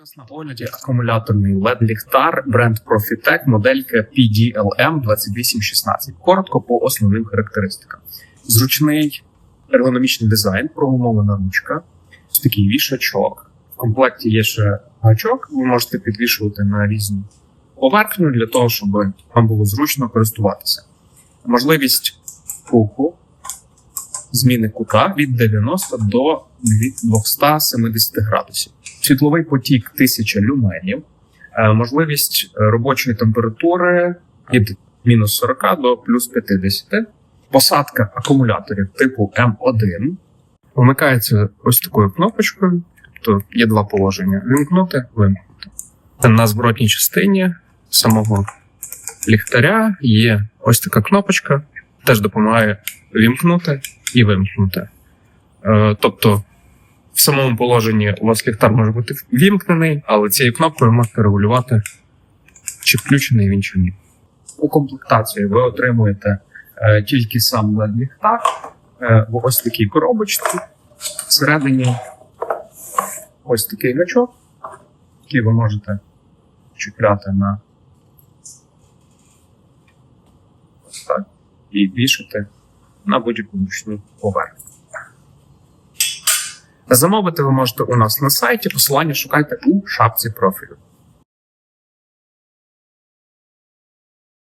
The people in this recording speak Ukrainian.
нас на огляді акумуляторний LED-ліхтар бренд Profitec моделька PDLM 2816. Коротко по основним характеристикам. Зручний ергономічний дизайн, прогумована ручка, такий вішачок. В комплекті є ще гачок, ви можете підвішувати на різну поверхню для того, щоб вам було зручно користуватися. Можливість руху, зміни кута від 90 до 270 градусів. Світловий потік 1000 люменів, Е, можливість робочої температури від мінус 40 до плюс 50, посадка акумуляторів типу М1 вмикається ось такою кнопочкою, тобто є два положення: вимкнути, вимкнути. На зворотній частині самого ліхтаря є ось така кнопочка, теж допомагає вімкнути і вимкнути. Е, тобто в самому положенні у вас ліхтар може бути вімкнений, але цією кнопкою можете регулювати, чи включений він чи ні. У комплектації ви отримуєте е, тільки сам led ліхтар е, в ось такій коробочці. Всередині ось такий гачок, який ви можете чіпляти на ось так і вішати на будь-яку ручну поверхню. Замовити ви можете у нас на сайті. Посилання шукайте у шапці профілю.